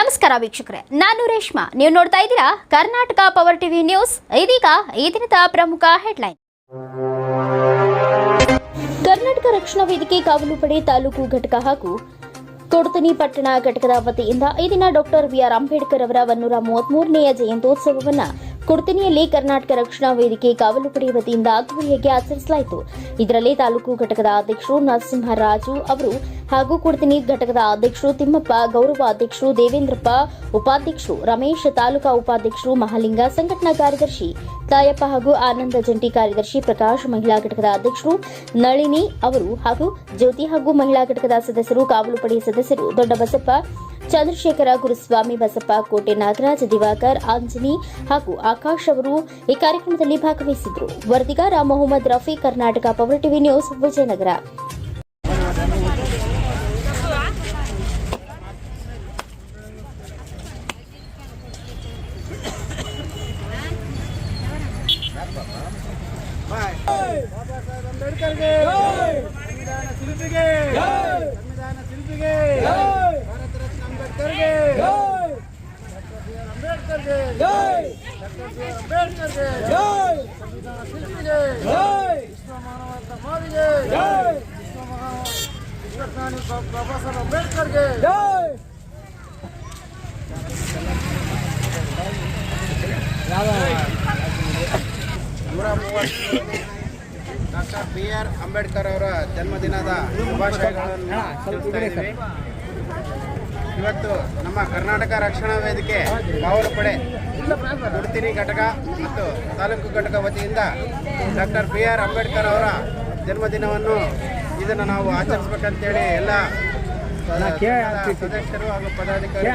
ನಮಸ್ಕಾರ ವೀಕ್ಷಕರೇ, ನಾನು ರೇಷ್ಮಾ. ನೀವು ನೋಡ್ತಾ ಇದ್ದೀರಾ ಕರ್ನಾಟಕ ಪವರ್ ಟಿವಿ ನ್ಯೂಸ್ ಇದೀಗ ಈ ದಿನದ ಪ್ರಮುಖ ಹೆಡ್ಲೈನ್ ಕರ್ನಾಟಕ ರಕ್ಷಣಾ ವೇದಿಕೆ ಕಾವಲು ಪಡೆ ತಾಲೂಕು ಘಟಕ ಹಾಗೂ ಕೊಡತನಿ ಪಟ್ಟಣ ಘಟಕದ ವತಿಯಿಂದ ಈ ದಿನ ಡಾಕ್ಟರ್ ಬಿಆರ್ ಅಂಬೇಡ್ಕರ್ ಅವರ ಒನ್ನೂರ ಮೂವತ್ಮೂರನೆಯ ಜಯಂತ್ಯೋತ್ಸವವನ್ನು ಕೊಡತನಿಯಲ್ಲಿ ಕರ್ನಾಟಕ ರಕ್ಷಣಾ ವೇದಿಕೆ ಕಾವಲು ಪಡೆ ವತಿಯಿಂದ ಅದ್ದೂರಿಯಾಗಿ ಆಚರಿಸಲಾಯಿತು. ಇದರಲ್ಲಿ ತಾಲೂಕು ಘಟಕದ ಅಧ್ಯಕ್ಷರು ನರಸಿಂಹರಾಜು ಅವರು ಹಾಗೂ ಕುಡ್ತಿನಿ ಘಟಕದ ಅಧ್ಯಕ್ಷರು ತಿಮ್ಮಪ್ಪ, ಗೌರವ ಅಧ್ಯಕ್ಷರು ದೇವೇಂದ್ರಪ್ಪ, ಉಪಾಧ್ಯಕ್ಷರು ರಮೇಶ್, ತಾಲೂಕಾ ಉಪಾಧ್ಯಕ್ಷರು ಮಹಾಲಿಂಗ, ಸಂಘಟನಾ ಕಾರ್ಯದರ್ಶಿ ತಾಯಪ್ಪ ಹಾಗೂ ಆನಂದ ಜಂಟಿ ಕಾರ್ಯದರ್ಶಿ ಪ್ರಕಾಶ್, ಮಹಿಳಾ ಘಟಕದ ಅಧ್ಯಕ್ಷರು ನಳಿನಿ ಅವರು ಹಾಗೂ ಜ್ಯೋತಿ ಹಾಗೂ ಮಹಿಳಾ ಘಟಕದ ಸದಸ್ಯರು ಕಾವಲು ಪಡೆ ಸದಸ್ಯರು ದೊಡ್ಡ ಬಸಪ್ಪ ಚಂದ್ರಶೇಖರ ಗುರುಸ್ವಾಮಿ ಬಸಪ್ಪ ಕೋಟೆ ನಾಗರಾಜ್ ದಿವಾಕರ್ ಆಂಜನಿ ಹಾಗೂ ಆಕಾಶ್ ಅವರು ಈ ಕಾರ್ಯಕ್ರಮದಲ್ಲಿ ಭಾಗವಹಿಸಿದ್ರು. ವರದಿಗಾರ Mohammed Rafi, Karnataka power TV news, Vijayanagara. ಸಂವಿಧಾನ ಶಿಲ್ಪಿಗೆ. ಸಂವಿಧಾನ ಶಿಲ್ಪಿಗೆ. ಭಾರತ ರತ್ನ ಅಂಬೇಡ್ಕರ್ಗೆ ಅಂಬೇಡ್ಕರ್ಗೆ ಡಾಕ್ಟರ್ ಬಿ ಆರ್ ಅಂಬೇಡ್ಕರ್ಗೆ ಸಂವಿಧಾನ ಶಿಲ್ಪಿಗೆ ವಿಶ್ವ ಮಾನವತ ಮಾವಿಗೆ ವಿಶ್ವ ಮಹಾ ವಿಶ್ವಜ್ಞಾನಿ ಬಾಬಾ ಸಾಹೇಬ್ ಅಂಬೇಡ್ಕರ್ಗೆ ನೂರ ಮೂವತ್ತು ಡಾಕ್ಟರ್ ಬಿ ಆರ್ ಅಂಬೇಡ್ಕರ್ ಅವರ ಜನ್ಮದಿನದ ಶುಭಾಶಯಗಳನ್ನು ತಿಳಿಸ್ತಾ ಇದ್ದೀವಿ. ಇವತ್ತು ನಮ್ಮ ಕರ್ನಾಟಕ ರಕ್ಷಣಾ ವೇದಿಕೆ ಪಡೆ ಉಡುತಿನಿ ಘಟಕ ಮತ್ತು ತಾಲೂಕು ಘಟಕ ವತಿಯಿಂದ ಡಾಕ್ಟರ್ ಬಿ ಆರ್ ಅಂಬೇಡ್ಕರ್ ಅವರ ಜನ್ಮದಿನವನ್ನು ಇದನ್ನು ನಾವು ಆಚರಿಸ್ಬೇಕಂತೇಳಿ ಎಲ್ಲ ಸದಸ್ಯರು ಹಾಗೂ ಪದಾಧಿಕಾರಿ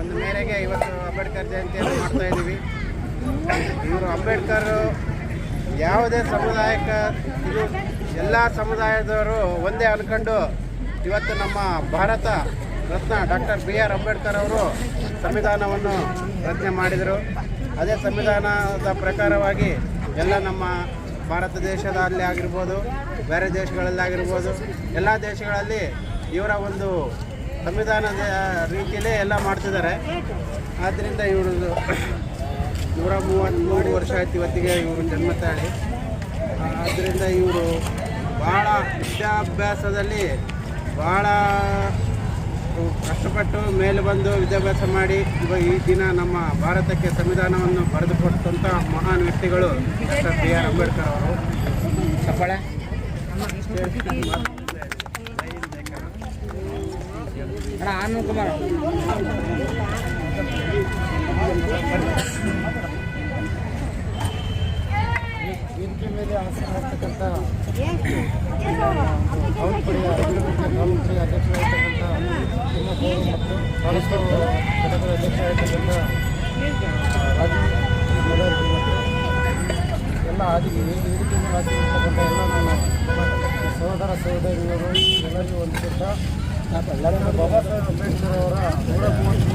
ಒಂದು ಮೇರೆಗೆ ಇವತ್ತು ಅಂಬೇಡ್ಕರ್ ಜಯಂತಿಯನ್ನು ಮಾಡ್ತಾ ಇದ್ದೀವಿ. ಇವರು ಅಂಬೇಡ್ಕರ್ ಯಾವುದೇ ಸಮುದಾಯಕ್ಕೆ ಇದು ಎಲ್ಲ ಸಮುದಾಯದವರು ಒಂದೇ ಅನ್ಕೊಂಡು ಇವತ್ತು ನಮ್ಮ Bharat Ratna doctor B R Ambedkar ಅವರು ಸಂವಿಧಾನವನ್ನು ರಚನೆ ಮಾಡಿದರು. ಅದೇ ಸಂವಿಧಾನದ ಪ್ರಕಾರವಾಗಿ ಎಲ್ಲ ನಮ್ಮ ಭಾರತ ದೇಶದಲ್ಲಿ ಆಗಿರ್ಬೋದು, ಬೇರೆ ದೇಶಗಳಲ್ಲಿ ಆಗಿರ್ಬೋದು, ಎಲ್ಲ ದೇಶಗಳಲ್ಲಿ ಇವರ ಒಂದು ಸಂವಿಧಾನದ ರೀತಿಯಲ್ಲೇ ಎಲ್ಲ ಮಾಡ್ತಿದ್ದಾರೆ. ಆದ್ದರಿಂದ ಇವರು ನೂರ ಮೂವತ್ತ್ಮೂರು ವರ್ಷ ಆಯ್ತು ಇವತ್ತಿಗೆ ಇವರು ಜನ್ಮ ತಾಳಿ ಆದ್ದರಿಂದ ಇವರು ಭಾಳ ವಿದ್ಯಾಭ್ಯಾಸದಲ್ಲಿ ಭಾಳ ಕಷ್ಟಪಟ್ಟು ಮೇಲೆ ಬಂದು ವಿದ್ಯಾಭ್ಯಾಸ ಮಾಡಿ ಇವಾಗ ಈ ದಿನ ನಮ್ಮ ಭಾರತಕ್ಕೆ ಸಂವಿಧಾನವನ್ನು ಬರೆದುಕೊಟ್ಟಂಥ ಮಹಾನ್ ವ್ಯಕ್ತಿಗಳು ಡಾಕ್ಟರ್ ಬಿ ಆರ್ ಅಂಬೇಡ್ಕರ್ ಅವರು. ಸಫಳ ಆನಂದ್ ಕುಮಾರ್ ವೇದಿಕೆ ಮೇಲೆ ಆಸಕ್ತಕ್ಕಂಥ ಕಾವಲು ಪಡೆಯ ಅಭಿವೃದ್ಧಿ ಕಾವಲು ಪಡೆಯ ಅಧ್ಯಕ್ಷರಾಗಿರ್ತಕ್ಕಂಥ ಮತ್ತು ತಾಲೂಕು ಘಟಕದ ಅಧ್ಯಕ್ಷರಾಗಿರ್ತಕ್ಕಂಥ ಎಲ್ಲ ಆದಿ ವೇದಿಕೆ ಮೇಲೆ ಹಾಕಿರ್ತಕ್ಕಂಥ ಎಲ್ಲ ನಾನು ಸಹೋದರ ಸಹೋದರಿಯರು ಎಲ್ಲರಿಗೂ ಡಾಕ್ಟರ್ ಬಾಬಾ ಸಾಹೇಬ್ ಅಂಬೇಡ್ಕರ್ ಅವರ ನೂರ ಮೂವತ್ತು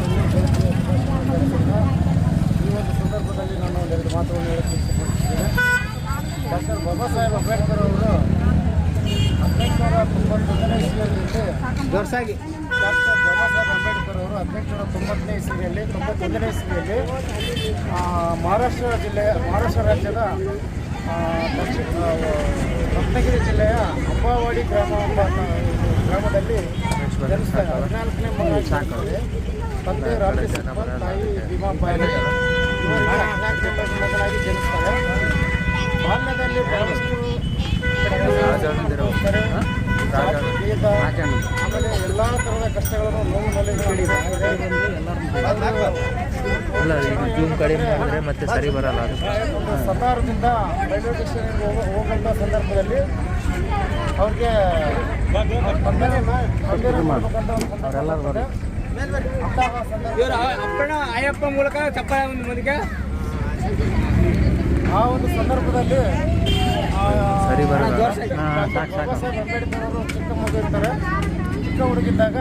ಈ ಒಂದು ಸಂದರ್ಭದಲ್ಲಿ ನಾನು ಒಂದೆರಡು ಮಾತುಗಳನ್ನು ಹೇಳಕ್ಕೆ ಡಾಕ್ಟರ್ ಬಾಬಾ ಸಾಹೇಬ್ ಅಂಬೇಡ್ಕರ್ ಅವರು ಹದಿನೆಂಟುನೂರ ತೊಂಬತ್ತೊಂದನೇ ಇಸ್ವಿಯಲ್ಲಿ ದೊರಸಾಗಿ ಡಾಕ್ಟರ್ ಬಾಬಾ ಸಾಹೇಬ್ ಅಂಬೇಡ್ಕರ್ ಅವರು ಹದಿನೆಂಟುನೂರ ತೊಂಬತ್ತನೇ ಇಸ್ವಿಯಲ್ಲಿ ತೊಂಬತ್ತೊಂದನೇ ಇಸ್ವಿಯಲ್ಲಿ ಮಹಾರಾಷ್ಟ್ರ ಜಿಲ್ಲೆಯ ಮಹಾರಾಷ್ಟ್ರ ರಾಜ್ಯದ ದಕ್ಷಿಣ ರತ್ನಗಿರಿ ಜಿಲ್ಲೆಯ ಅಂಬಾವಾಡಿ ಗ್ರಾಮ ಗ್ರಾಮದಲ್ಲಿ ಜನಿಸ್ತಾರೆ ಹದಿನಾಲ್ಕನೇ ಮಗನಾಗಿ ತಂದೆ ಸಿಬ್ಬಲ್, ತಾಯಿ ಭೀಮಾಬಾಯಿ ಇವರಿಗೆ ಹದಿನಾಲ್ಕನೇ ಮಗನಾಗಿ ಜನಿಸ್ತಾರೆ. ಆಮೇಲೆ ಎಲ್ಲ ಥರದ ಕಷ್ಟಗಳನ್ನು ನೋವು ಈಗ ಜೂಮ್ ಕಡಿಮೆ ಮತ್ತೆ ಸರಿ ಬರಲ್ಲ ಅದು ಒಂದು ಸತಾರದಿಂದ ರೈಲ್ವೆ ಸ್ಟೇಷನ್ಗೆ ಹೋಗೋ ಹೋಗುವಂಥ ಸಂದರ್ಭದಲ್ಲಿ ಅವ್ರಿಗೆ ಒಂದು ಅಯ್ಯಪ್ಪ ಮೂಲಕ ಚಪ್ಪ ಮುಂದಕ್ಕೆ ಆ ಒಂದು ಸಂದರ್ಭದಲ್ಲಿ ಸರಿ ಅಂಬೇಡ್ಕರ್ ಅವರು ಚಿಕ್ಕ ಮಗು ಇರ್ತಾರೆ. ಚಿಕ್ಕ ಹುಡುಗಿದ್ದಾಗ